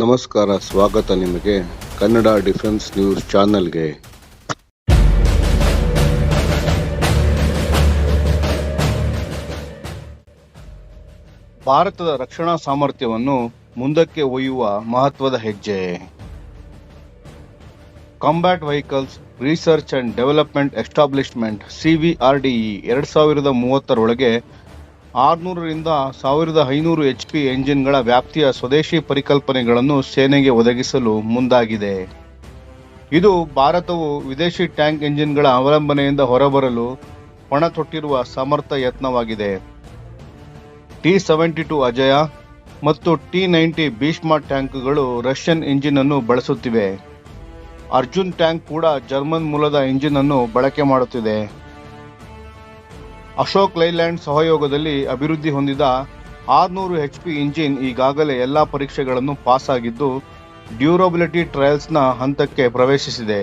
ನಮಸ್ಕಾರ, ಸ್ವಾಗತ ನಿಮಗೆ ಕನ್ನಡ ಡಿಫೆನ್ಸ್ ನ್ಯೂಸ್ ಚಾನೆಲ್ಗೆ. ಭಾರತದ ರಕ್ಷಣಾ ಸಾಮರ್ಥ್ಯವನ್ನು ಮುಂದಕ್ಕೆ ಒಯ್ಯುವ ಮಹತ್ವದ ಹೆಜ್ಜೆ. Combat vehicles research and development establishment, CVRDE, ಎರಡ್ ಸಾವಿರದ ಮೂವತ್ತರೊಳಗೆ ಆರುನೂರರಿಂದ ಸಾವಿರದ ಐನೂರು ಎಚ್ ಪಿ ಎಂಜಿನ್ಗಳ ವ್ಯಾಪ್ತಿಯ ಸ್ವದೇಶಿ ಪರಿಕಲ್ಪನೆಗಳನ್ನು ಸೇನೆಗೆ ಒದಗಿಸಲು ಮುಂದಾಗಿದೆ. ಇದು ಭಾರತವು ವಿದೇಶಿ ಟ್ಯಾಂಕ್ ಎಂಜಿನ್ಗಳ ಅವಲಂಬನೆಯಿಂದ ಹೊರಬರಲು ಪಣ ತೊಟ್ಟಿರುವ ಸಮರ್ಥ ಯತ್ನವಾಗಿದೆ. ಟಿ ಸೆವೆಂಟಿ ಟು ಅಜಯ ಮತ್ತು ಟಿ ನೈಂಟಿ ಭೀಷ್ಮ ಟ್ಯಾಂಕ್ಗಳು ರಷ್ಯನ್ ಇಂಜಿನ್ ಅನ್ನು ಬಳಸುತ್ತಿವೆ. ಅರ್ಜುನ್ ಟ್ಯಾಂಕ್ ಕೂಡ ಜರ್ಮನ್ ಮೂಲದ ಇಂಜಿನ್ ಅನ್ನು ಬಳಕೆ ಮಾಡುತ್ತಿದೆ. ಅಶೋಕ್ ಲೈಲ್ಯಾಂಡ್ ಸಹಯೋಗದಲ್ಲಿ ಅಭಿವೃದ್ಧಿ ಹೊಂದಿದ ಆರುನೂರು ಎಚ್ ಪಿ ಇಂಜಿನ್ ಈಗಾಗಲೇ ಎಲ್ಲ ಪರೀಕ್ಷೆಗಳನ್ನು ಪಾಸ್ ಆಗಿದ್ದು ಡ್ಯೂರಬಿಲಿಟಿ ಟ್ರಯಲ್ಸ್ನ ಹಂತಕ್ಕೆ ಪ್ರವೇಶಿಸಿದೆ.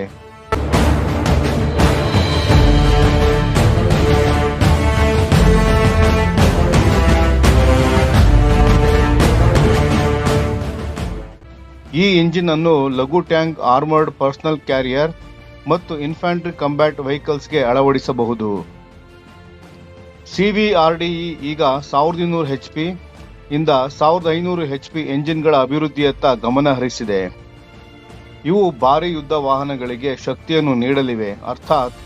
ಈ ಇಂಜಿನ್ ಅನ್ನು ಲಘು ಟ್ಯಾಂಕ್, ಆರ್ಮರ್ಡ್ ಪರ್ಸನಲ್ ಕ್ಯಾರಿಯರ್ ಮತ್ತು ಇನ್ಫ್ಯಾಂಟ್ರಿ ಕಂಬ್ಯಾಟ್ ವೆಹಿಕಲ್ಸ್ಗೆ ಅಳವಡಿಸಬಹುದು. ಸಿವಿಆರ್ಡಿಇ ಈಗ ಸಾವಿರದ ಇನ್ನೂರು ಹೆಚ್ ಪಿ ಇಂದ ಸಾವಿರದ ಐನೂರು ಹೆಚ್ ಪಿ ಎಂಜಿನ್ಗಳ ಅಭಿವೃದ್ಧಿಯತ್ತ ಗಮನ ಹರಿಸಿದೆ. ಇವು ಭಾರಿ ಯುದ್ಧ ವಾಹನಗಳಿಗೆ ಶಕ್ತಿಯನ್ನು ನೀಡಲಿವೆ. ಅರ್ಥಾತ್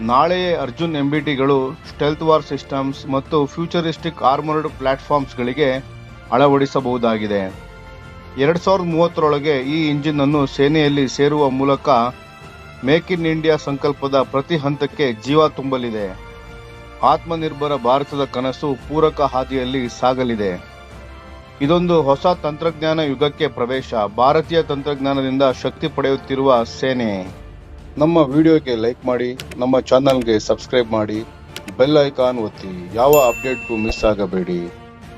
ನಾಳೆಯೇ ಅರ್ಜುನ್ ಎಂಬಿಟಿಗಳು ಸ್ಟೆಲ್ತ್ ವಾರ್ ಸಿಸ್ಟಮ್ಸ್ ಮತ್ತು ಫ್ಯೂಚರಿಸ್ಟಿಕ್ ಆರ್ಮರ್ಡ್ ಪ್ಲಾಟ್ಫಾರ್ಮ್ಸ್ಗಳಿಗೆ ಅಳವಡಿಸಬಹುದಾಗಿದೆ. ಎರಡ್ ಸಾವಿರದ ಮೂವತ್ತರೊಳಗೆ ಈ ಇಂಜಿನ್ ಅನ್ನು ಸೇನೆಯಲ್ಲಿ ಸೇರುವ ಮೂಲಕ ಮೇಕ್ ಇನ್ ಇಂಡಿಯಾ ಸಂಕಲ್ಪದ ಪ್ರತಿ ಹಂತಕ್ಕೆ ಜೀವ ತುಂಬಲಿದೆ. ಆತ್ಮನಿರ್ಭರ ಭಾರತದ ಕನಸು ಪೂರಕ ಹಾದಿಯಲ್ಲಿ ಸಾಗಲಿದೆ. ಇದೊಂದು ಹೊಸ ತಂತ್ರಜ್ಞಾನ ಯುಗಕ್ಕೆ ಪ್ರವೇಶ. ಭಾರತೀಯ ತಂತ್ರಜ್ಞಾನದಿಂದ ಶಕ್ತಿ ಪಡೆಯುತ್ತಿರುವ ಸೇನೆ. ನಮ್ಮ ವಿಡಿಯೋಗೆ ಲೈಕ್ ಮಾಡಿ, ನಮ್ಮ ಚಾನಲ್ಗೆ ಸಬ್ಸ್ಕ್ರೈಬ್ ಮಾಡಿ, ಬೆಲ್ ಐಕಾನ್ ಒತ್ತಿ, ಯಾವ ಅಪ್ಡೇಟ್ಗೂ ಮಿಸ್ ಆಗಬೇಡಿ.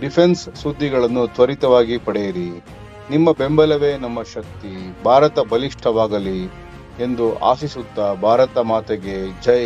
ಡಿಫೆನ್ಸ್ ಸುದ್ದಿಗಳನ್ನು ತ್ವರಿತವಾಗಿ ಪಡೆಯಿರಿ. ನಿಮ್ಮ ಬೆಂಬಲವೇ ನಮ್ಮ ಶಕ್ತಿ. ಭಾರತ ಬಲಿಷ್ಠವಾಗಲಿ ಎಂದು ಆಶಿಸುತ್ತಾ ಭಾರತ ಮಾತೆಗೆ ಜೈ.